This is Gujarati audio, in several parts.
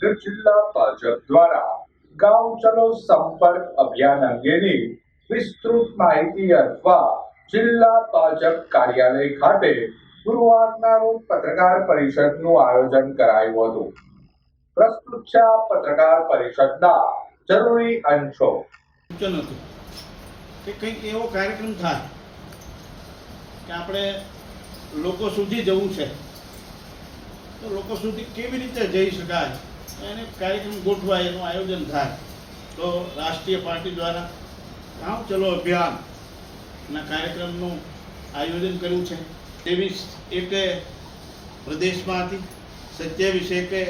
ભાવનગર જિલ્લા ભાજપ દ્વારા ગાંવ ચલો સંપર્ક અભિયાન અંગેની વિસ્તૃત માહિતી અથવા જિલ્લા ભાજપ કાર્યાલય ખાતે ગુરુવારના રોજ પત્રકાર પરિષદનું આયોજન કરાયું હતું. પ્રસ્તુત છે પત્રકાર પરિષદના જરૂરી અંશો. સૂચન કે કંઈક એવો કાર્યક્રમ થાય કે આપણે લોકો સુધી જવું છે. તો લોકો સુધી કેવી રીતે જઈ શકાય? એને કાર્યક્રમ ગોઠવાય, એનું આયોજન થાય. તો રાષ્ટ્રીય પાર્ટી દ્વારા ગાંવ ચલો અભિયાનના કાર્યક્રમનું આયોજન કર્યું છે. ત્રેવીસ એકે પ્રદેશમાં હતી સત્યાવીસ એકે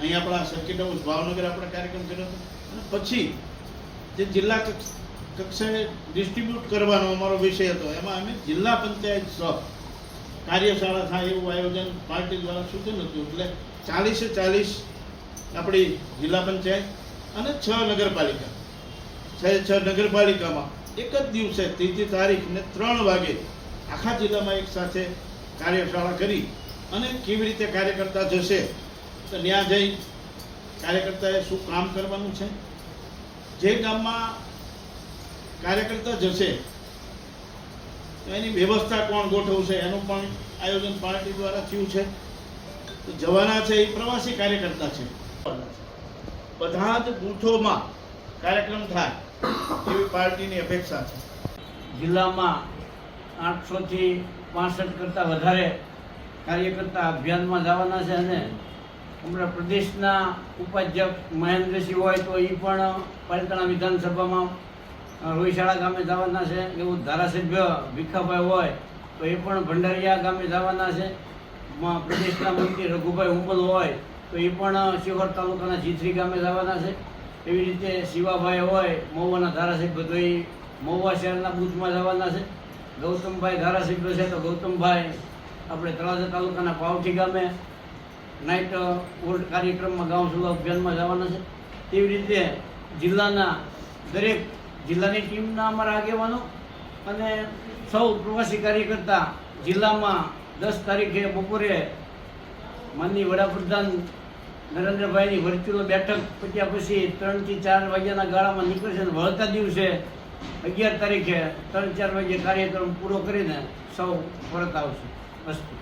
અહીંયા આપણા સર્કિટ હાઉસ ભાવનગર આપણે કાર્યક્રમ કર્યો હતો. અને પછી જે જિલ્લા કક્ષ- કક્ષાએ ડિસ્ટ્રીબ્યુટ કરવાનો અમારો વિષય હતો, એમાં અમે જિલ્લા પંચાયત સહ કાર્યશાળા થાય એવું આયોજન પાર્ટી દ્વારા સૂચન હતું. એટલે ચાલીસે ચાલીસ આપણી જિલ્લા પંચાયત અને છ નગરપાલિકા. છ છ નગરપાલિકામાં એક જ દિવસે ત્રીજી તારીખ ને ત્રણ વાગે આખા જિલ્લામાં એક સાથે કાર્યશાળા કરી અને કેવી રીતે કાર્યકર્તા જશે, તો ત્યાં જઈ કાર્યકર્તાએ શું કામ કરવાનું છે, જે ગામમાં કાર્યકર્તા જશે એની વ્યવસ્થા કોણ ગોઠવશે, એનું પણ આયોજન પાર્ટી દ્વારા થયું છે. તો જવાના છે એ પ્રવાસી કાર્યકર્તા છે. બધા જ બૂથોમાં કાર્યક્રમ થાય એવી પાર્ટીની અપેક્ષા છે. જિલ્લામાં આઠસોથી પાસઠ કરતાં વધારે કાર્યકર્તા અભિયાનમાં જવાના છે અને હમણાં પ્રદેશના ઉપાધ્યક્ષ મહેન્દ્રસિંહ હોય તો એ પણ પાલિતાણા વિધાનસભામાં રોહિશાળા ગામે જવાના છે. એવું ધારાસભ્ય ભીખાભાઈ હોય તો એ પણ ભંડારિયા ગામે જવાના છે. પ્રદેશના મંત્રી રઘુભાઈ ઉમલ હોય તો એ પણ શિહોર તાલુકાના જીથરી ગામે જવાના છે. એવી રીતે શિવાભાઈ હોય, મહુવાના ધારાસભ્ય તો એ મહુવા શહેરના બૂથમાં જવાના છે. ગૌતમભાઈ ધારાસભ્ય છે તો ગૌતમભાઈ આપણે તળાજા તાલુકાના પાવઠી ગામે નાઇટ ઓલ્ડ કાર્યક્રમમાં ગામ સુધા અભિયાનમાં જવાના છે. તેવી રીતે જિલ્લાના દરેક જિલ્લાની ટીમના અમારા આગેવાનો અને સૌ પ્રવાસી કાર્યકર્તા જિલ્લામાં દસ તારીખે બપોરે માનની વડાપ્રધાન નરેન્દ્રભાઈની વર્ચ્યુઅલ બેઠક પત્યા પછી ત્રણથી ચાર વાગ્યાના ગાળામાં નીકળશે અને વળતા દિવસે અગિયાર તારીખે ત્રણ ચાર વાગ્યે કાર્યક્રમ પૂરો કરીને સૌ પરત આવશે. અસ્તુ.